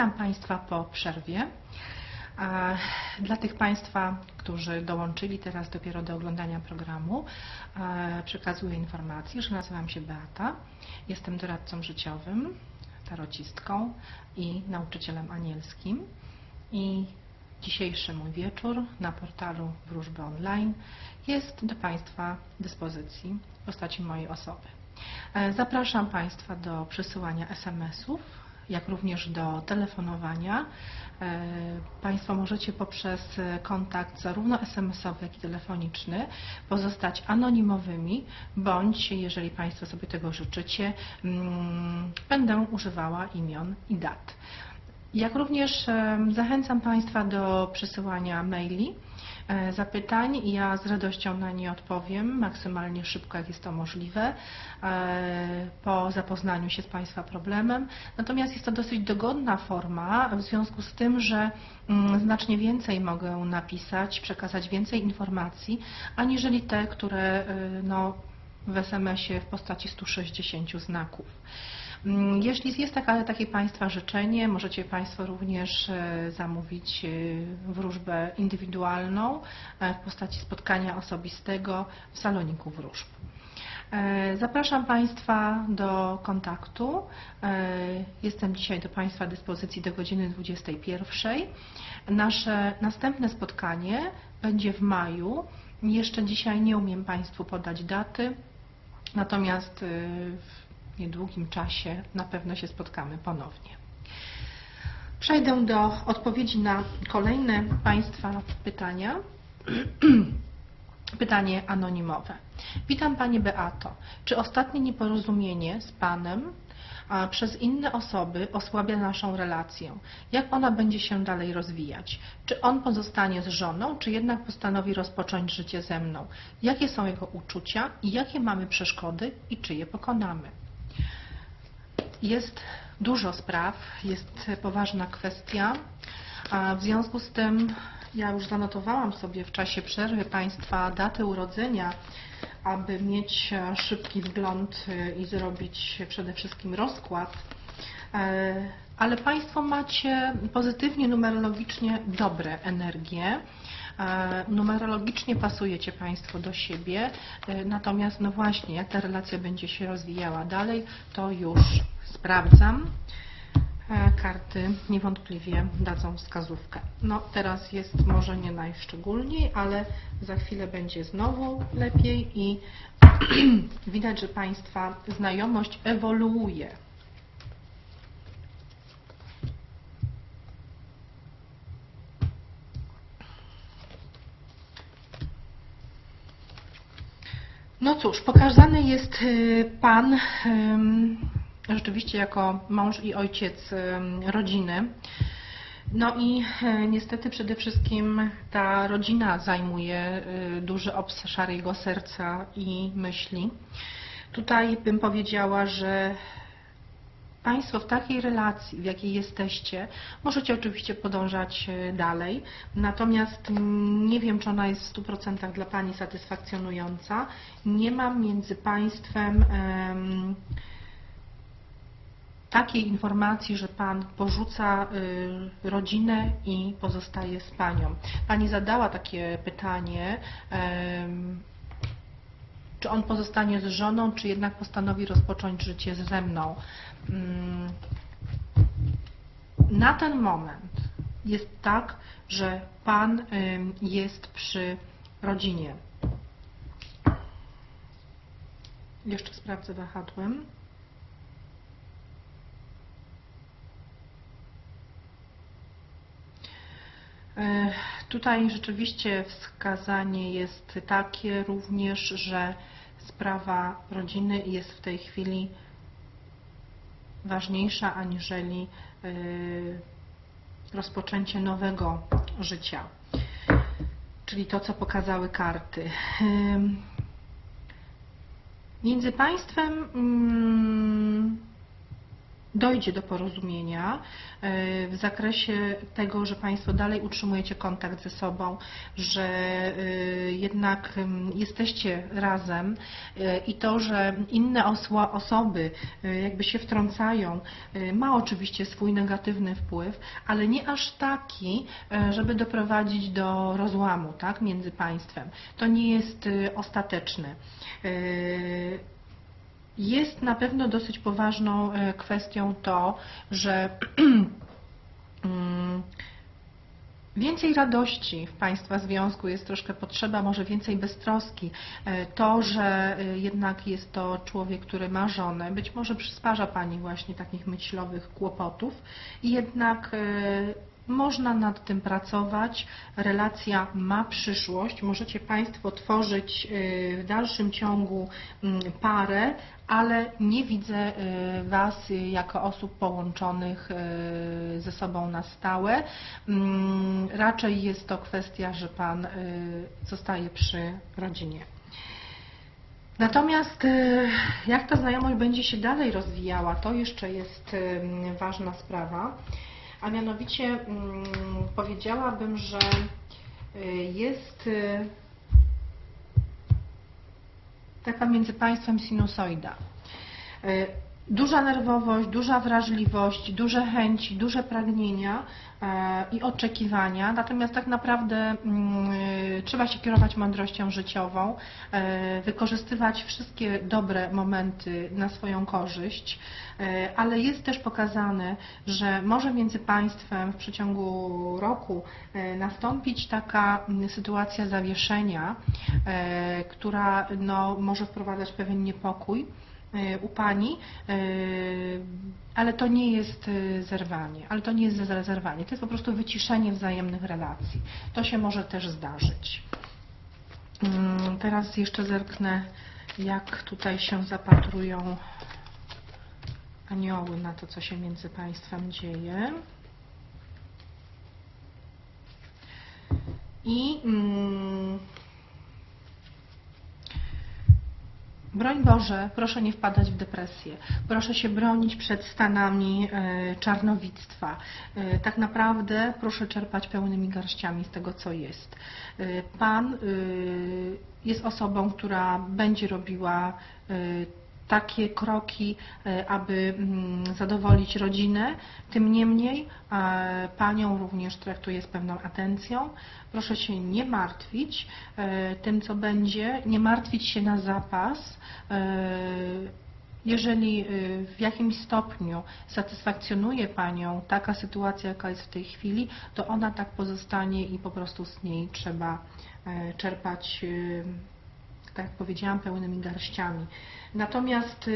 Witam Państwa po przerwie. Dla tych Państwa, którzy dołączyli teraz dopiero do oglądania programu, przekazuję informację, że nazywam się Beata. Jestem doradcą życiowym, tarocistką i nauczycielem anielskim. I dzisiejszy mój wieczór na portalu Wróżby Online jest do Państwa dyspozycji w postaci mojej osoby. E, Zapraszam Państwa do przesyłania SMS-ów, jak również do telefonowania. E, Państwo możecie poprzez kontakt zarówno SMS-owy, jak i telefoniczny pozostać anonimowymi, bądź jeżeli Państwo sobie tego życzycie, mm, będę używała imion i dat. Jak również zachęcam Państwa do przesyłania maili, zapytań. Ja z radością na nie odpowiem, maksymalnie szybko, jak jest to możliwe, e, po zapoznaniu się z Państwa problemem. Natomiast jest to dosyć dogodna forma, w związku z tym, że mm, znacznie więcej mogę napisać, przekazać więcej informacji, aniżeli te, które y, no, w SMS-ie w postaci 160 znaków. Mm, Jeśli jest taka, takie Państwa życzenie, możecie Państwo również e, zamówić e, wróżbę indywidualną e, w postaci spotkania osobistego w saloniku wróżb. Zapraszam Państwa do kontaktu. Jestem dzisiaj do Państwa dyspozycji do godziny 21. Nasze następne spotkanie będzie w maju. Jeszcze dzisiaj nie umiem Państwu podać daty, natomiast niedługim czasie na pewno się spotkamy ponownie. Przejdę do odpowiedzi na kolejne Państwa pytania. Pytanie anonimowe. Witam Pani Beato. Czy ostatnie nieporozumienie z Panem a, przez inne osoby osłabia naszą relację? Jak ona będzie się dalej rozwijać? Czy on pozostanie z żoną, czy jednak postanowi rozpocząć życie ze mną? Jakie są jego uczucia i jakie mamy przeszkody i czy je pokonamy? Jest dużo spraw, jest poważna kwestia. W związku z tym ja już zanotowałam sobie w czasie przerwy Państwa datę urodzenia, aby mieć szybki wgląd e, i zrobić przede wszystkim rozkład. E, Ale Państwo macie pozytywnie numerologicznie dobre energie. E, Numerologicznie pasujecie Państwo do siebie, e, natomiast no właśnie, jak ta relacja będzie się rozwijała dalej, to już sprawdzam. E, Karty niewątpliwie dadzą wskazówkę. No teraz jest może nie najszczególniej, ale za chwilę będzie znowu lepiej i widać, że Państwa znajomość ewoluuje. No cóż, pokazany jest y, Pan rzeczywiście jako mąż i ojciec rodziny. No i e, niestety przede wszystkim ta rodzina zajmuje y, duży obszar jego serca i myśli. Tutaj bym powiedziała, że Państwo w takiej relacji, w jakiej jesteście, możecie oczywiście podążać e, dalej, natomiast nie wiem, czy ona jest w 100% dla Pani satysfakcjonująca. Nie mam między Państwem em, takiej informacji, że Pan porzuca y, rodzinę i pozostaje z Panią. Pani zadała takie pytanie, czy on pozostanie z żoną, czy jednak postanowi rozpocząć życie ze mną. Mm, Na ten moment jest tak, że Pan jest przy rodzinie. Jeszcze sprawdzę wahadłem. Tutaj rzeczywiście wskazanie jest takie również, że sprawa rodziny jest w tej chwili ważniejsza aniżeli y, rozpoczęcie nowego życia. Czyli to, co pokazały karty. Między państwem mm, dojdzie do porozumienia e, w zakresie tego, że Państwo dalej utrzymujecie kontakt ze sobą, że e, jednak jesteście razem e, i to, że inne osoby jakby się wtrącają, ma oczywiście swój negatywny wpływ, ale nie aż taki, żeby doprowadzić do rozłamu tak, między państwem. To nie jest ostateczne. Jest na pewno dosyć poważną e, kwestią to, że mm, Więcej radości w Państwa związku jest troszkę potrzeba, może więcej beztroski. E, to, że e, jednak jest to człowiek, który ma żonę, być może przysparza Pani właśnie takich myślowych kłopotów i jednak można nad tym pracować, relacja ma przyszłość, możecie Państwo tworzyć w dalszym ciągu mm, parę, ale nie widzę y, Was jako osób połączonych y, ze sobą na stałe. Mm, raczej jest to kwestia, że Pan y, zostaje przy rodzinie. Natomiast jak ta znajomość będzie się dalej rozwijała, to jeszcze jest ważna sprawa. A mianowicie mm, powiedziałabym, że jest taka między państwem sinusoida. E, duża nerwowość, duża wrażliwość, duże chęci, duże pragnienia e, i oczekiwania, natomiast tak naprawdę mm, e, trzeba się kierować mądrością życiową, wykorzystywać wszystkie dobre momenty na swoją korzyść, ale jest też pokazane, że może między państwem w przeciągu roku nastąpić taka mm, sytuacja zawieszenia, która no, może wprowadzać pewien niepokój. E, u Pani, e, ale to nie jest e, zerwanie, ale to nie jest zerwanie, to jest po prostu wyciszenie wzajemnych relacji. To się może też zdarzyć. Mm, teraz jeszcze zerknę, jak tutaj się zapatrują anioły na to, co się między Państwem dzieje. I Broń Boże, proszę nie wpadać w depresję. Proszę się bronić przed stanami e, czarnowictwa. E, tak naprawdę proszę czerpać pełnymi garściami z tego, co jest. E, Pan jest osobą, która będzie robiła takie kroki, e, aby mm, zadowolić rodzinę. Tym niemniej e, Panią również traktuję z pewną atencją. Proszę się nie martwić e, tym, co będzie, nie martwić się na zapas. Jeżeli w jakimś stopniu satysfakcjonuje Panią taka sytuacja, jaka jest w tej chwili, to ona tak pozostanie i po prostu z niej trzeba czerpać tak jak powiedziałam, pełnymi garściami. Natomiast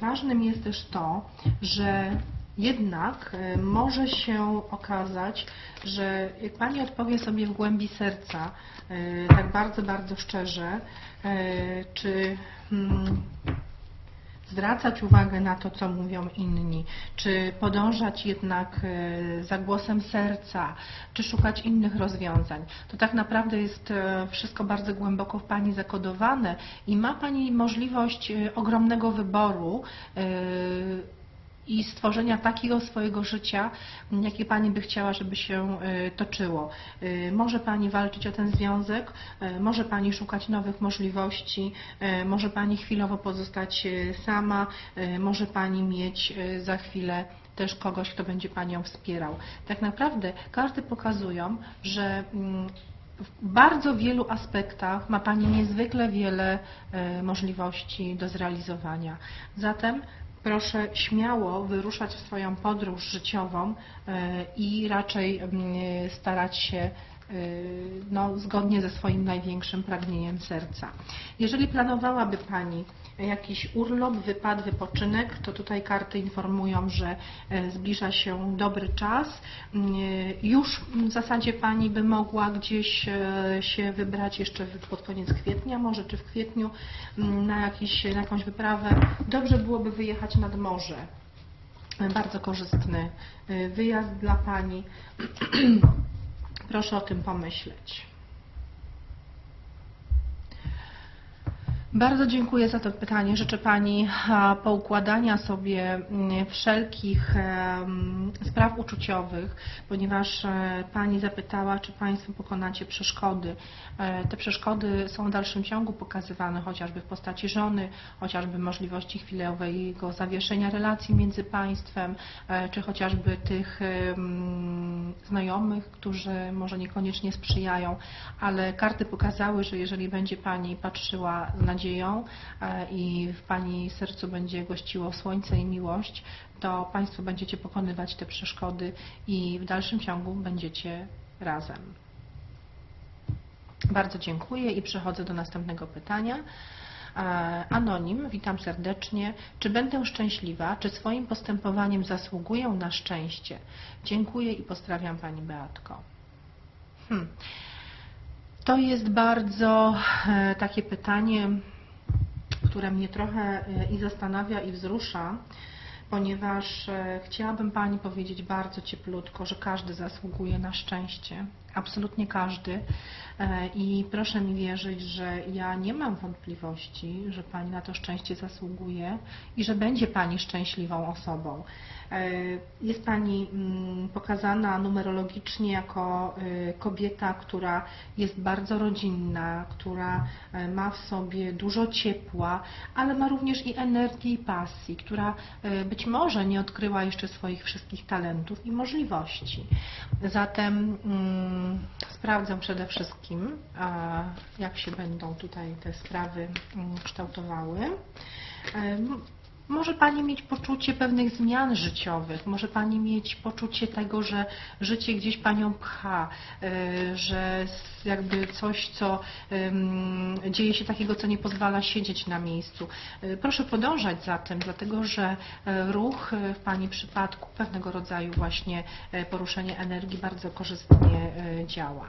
ważnym jest też to, że jednak y, może się okazać, że jak Pani odpowie sobie w głębi serca, y, tak bardzo, bardzo szczerze, y, czy hmm, zwracać uwagę na to, co mówią inni, czy podążać jednak e, za głosem serca, czy szukać innych rozwiązań. To tak naprawdę jest e, wszystko bardzo głęboko w Pani zakodowane i ma Pani możliwość e, ogromnego wyboru i stworzenia takiego swojego życia, jakie Pani by chciała, żeby się e, toczyło. E, może Pani walczyć o ten związek, e, może Pani szukać nowych możliwości, może Pani chwilowo pozostać sama, może Pani mieć za chwilę też kogoś, kto będzie Panią wspierał. Tak naprawdę karty pokazują, że mm, w bardzo wielu aspektach ma Pani niezwykle wiele możliwości do zrealizowania. Zatem proszę śmiało wyruszać w swoją podróż życiową e, i raczej starać się no, zgodnie ze swoim największym pragnieniem serca. Jeżeli planowałaby Pani jakiś urlop, wypad, wypoczynek, to tutaj karty informują, że e, zbliża się dobry czas. Mm, już w zasadzie Pani by mogła gdzieś e, się wybrać jeszcze pod koniec kwietnia, może czy w kwietniu na, jakiś, na jakąś wyprawę. Dobrze byłoby wyjechać nad morze. Bardzo korzystny e, wyjazd dla Pani. Proszę o tym pomyśleć. Bardzo dziękuję za to pytanie. Życzę Pani poukładania sobie mm, wszelkich spraw uczuciowych, ponieważ e, Pani zapytała, czy Państwo pokonacie przeszkody. E, Te przeszkody są w dalszym ciągu pokazywane chociażby w postaci żony, chociażby możliwości chwilowego zawieszenia relacji między państwem, e, czy chociażby tych znajomych, którzy może niekoniecznie sprzyjają, ale karty pokazały, że jeżeli będzie Pani patrzyła z nadzieją e, i w Pani sercu będzie gościło słońce i miłość, to Państwo będziecie pokonywać te przeszkody i w dalszym ciągu będziecie razem. Bardzo dziękuję i przechodzę do następnego pytania. E, Anonim, witam serdecznie. Czy będę szczęśliwa? Czy swoim postępowaniem zasługuję na szczęście? Dziękuję i pozdrawiam Pani Beatko. Hmm. To jest bardzo e, takie pytanie, które mnie trochę e, i zastanawia, i wzrusza, ponieważ e, chciałabym Pani powiedzieć bardzo cieplutko, że każdy zasługuje na szczęście. Absolutnie każdy. E, I proszę mi wierzyć, że ja nie mam wątpliwości, że Pani na to szczęście zasługuje i że będzie Pani szczęśliwą osobą. E, Jest Pani mm, pokazana numerologicznie jako e, kobieta, która jest bardzo rodzinna, która ma w sobie dużo ciepła, ale ma również i energii i pasji, która być może nie odkryła jeszcze swoich wszystkich talentów i możliwości. Zatem mm, sprawdzę przede wszystkim, jak się będą tutaj te sprawy mm, kształtowały. Może Pani mieć poczucie pewnych zmian życiowych, może Pani mieć poczucie tego, że życie gdzieś Panią pcha, e, że jakby coś, co dzieje się takiego, co nie pozwala siedzieć na miejscu. E, Proszę podążać za tym, dlatego że e, ruch w Pani przypadku pewnego rodzaju właśnie poruszenie energii bardzo korzystnie działa.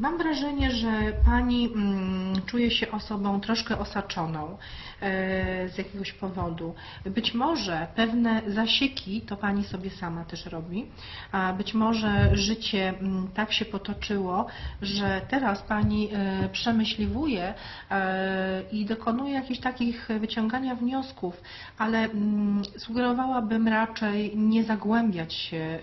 Mam wrażenie, że Pani mm, czuje się osobą troszkę osaczoną e, z jakiegoś powodu. Być może pewne zasieki to Pani sobie sama też robi, a być może życie mm, tak się potoczyło, że teraz Pani e, przemyśliwuje e, i dokonuje jakichś takich wyciągania wniosków, ale mm, sugerowałabym raczej nie zagłębiać się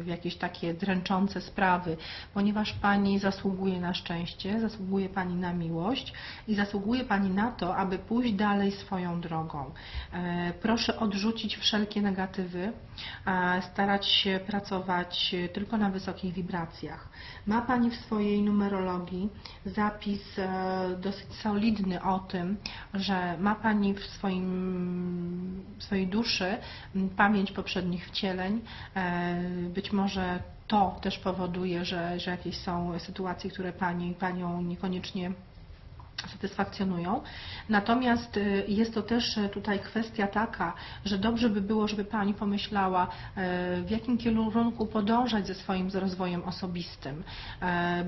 w jakieś takie dręczące sprawy, ponieważ Pani zasługuje na szczęście, zasługuje Pani na miłość i zasługuje Pani na to, aby pójść dalej swoją drogą. E, Proszę odrzucić wszelkie negatywy, e, starać się pracować tylko na wysokich wibracjach. Ma Pani w swojej numerologii zapis e, dosyć solidny o tym, że ma Pani w swoim, w swojej duszy pamięć poprzednich wcieleń. E, Być może to też powoduje, że, że jakieś są sytuacje, które Pani, Panią niekoniecznie satysfakcjonują. Natomiast y, jest to też y, tutaj kwestia taka, że dobrze by było, żeby Pani pomyślała, y, w jakim kierunku podążać ze swoim rozwojem osobistym.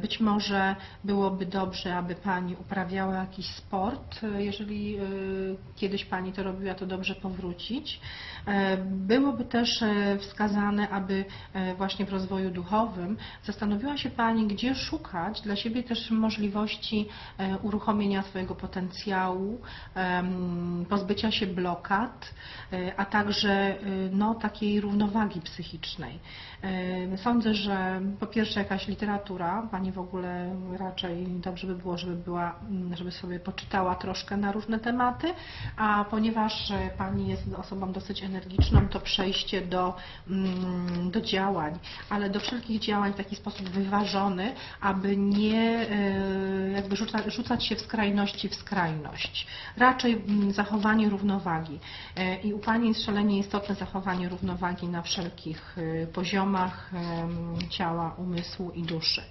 Być może byłoby dobrze, aby Pani uprawiała jakiś sport, jeżeli kiedyś Pani to robiła, to dobrze powrócić. Byłoby też wskazane, aby właśnie w rozwoju duchowym zastanowiła się Pani, gdzie szukać dla siebie też możliwości e, uruchomienia swojego potencjału, pozbycia się blokad, e, a także e, no, takiej równowagi psychicznej. Sądzę, że po pierwsze jakaś literatura, Pani w ogóle raczej dobrze by było, żeby była, żeby sobie poczytała troszkę na różne tematy, a ponieważ e, Pani jest osobą dosyć energiczną, to przejście do, mm, do działań, ale do wszelkich działań w taki sposób wyważony, aby nie jakby rzuca, rzucać się w skrajności w skrajność. Raczej mm, zachowanie równowagi. E, I u Pani jest szalenie istotne zachowanie równowagi na wszelkich e, poziomach ciała, umysłu i duszy.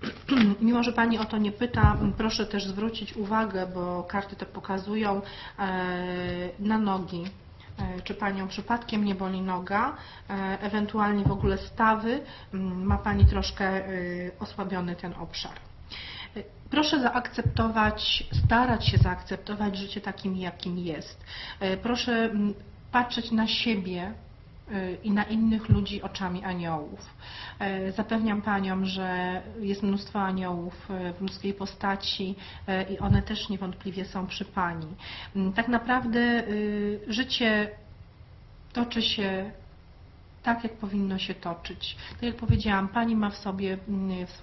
Mimo, że Pani o to nie pyta, proszę też zwrócić uwagę, bo karty to pokazują, e, na nogi. E, Czy Panią przypadkiem nie boli noga, ewentualnie w ogóle stawy, m, ma Pani troszkę e, osłabiony ten obszar. Proszę zaakceptować, starać się zaakceptować życie takim, jakim jest. E, Proszę patrzeć na siebie y, i na innych ludzi oczami aniołów. E, Zapewniam Panią, że jest mnóstwo aniołów e, w ludzkiej postaci e, i one też niewątpliwie są przy Pani. Tak naprawdę y, życie toczy się tak, jak powinno się toczyć. Tak jak powiedziałam, Pani ma w sobie w